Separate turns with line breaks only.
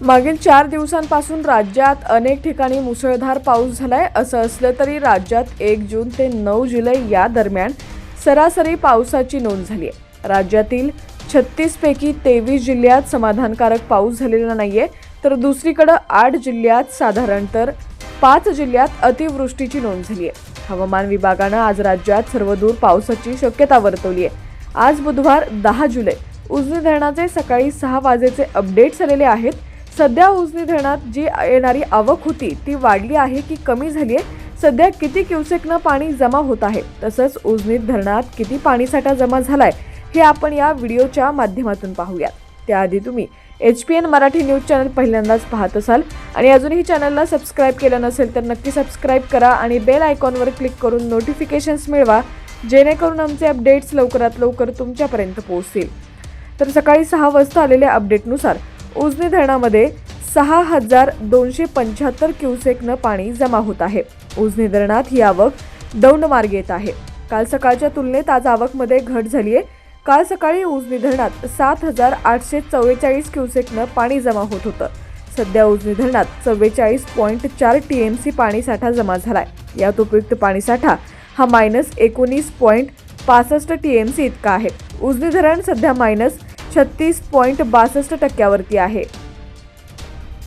मागील चार दिवसांपासून राज्यात अनेक ठिकाणी मुसळधार पाऊस झालाय. असं असलं तरी राज्यात एक जून ते नऊ जुलै या दरम्यान सरासरी पावसाची नोंद झाली आहे. राज्यातील छत्तीसपैकी तेवीस जिल्ह्यात समाधानकारक पाऊस झालेला नाहीये तर दुसरीकडं आठ जिल्ह्यात साधारण तर पाच जिल्ह्यात अतिवृष्टीची नोंद झाली आहे. हवामान विभागानं आज राज्यात सर्वदूर पावसाची शक्यता वर्तवली आहे. आज बुधवार दहा जुलै. उजनी धरणाचे सकाळी सहा वाजेचे अपडेट झालेले आहेत. सध्या उजनी धरणात जी येणारी आवक होती ती वाढली आहे की कमी झाली आहे? सध्या किती क्युसेकनं पाणी जमा होत आहे? तसंच उजनीत धरणात किती पाणीसाठा जमा झालाय? हे आपण या व्हिडिओच्या माध्यमातून पाहूयात. त्याआधी तुम्ही H P N Marathi news channel पहिल्यांदाच पाहत असाल आणि अजूनही चॅनलला सबस्क्राईब केलं नसेल तर नक्की सबस्क्राईब करा आणि बेल आयकॉनवर क्लिक करून नोटिफिकेशन्स मिळवा जेणेकरून आमचे अपडेट्स लवकरात लवकर तुमच्यापर्यंत पोहोचतील. तर सकाळी सहा वाजता आलेल्या अपडेटनुसार उजनी धरणामध्ये सहा हजार दोनशे पंच्याहत्तर क्युसेकनं पाणी जमा होत आहे. उजनी धरणात ही आवक दौंडमार्गे येत आहे. काल सकाळच्या तुलनेत आज आवकमध्ये घट झाली आहे काल सकाळी उजनी धरणात सात हजार आठशे चव्वेचाळीस क्युसेकनं पाणी जमा होत होतं. सध्या उजनी धरणात चव्वेचाळीस पॉईंट चार टी एम सी पाणीसाठा जमा झालाय. यात उपयुक्त पाणीसाठा हा मायनस एकोणीस पॉईंट पासष्ट टी एम सी इतका आहे. उजनी धरण सध्या मायनस छत्तीस पॉईंट बासष्ट टक्क्यावरती आहे.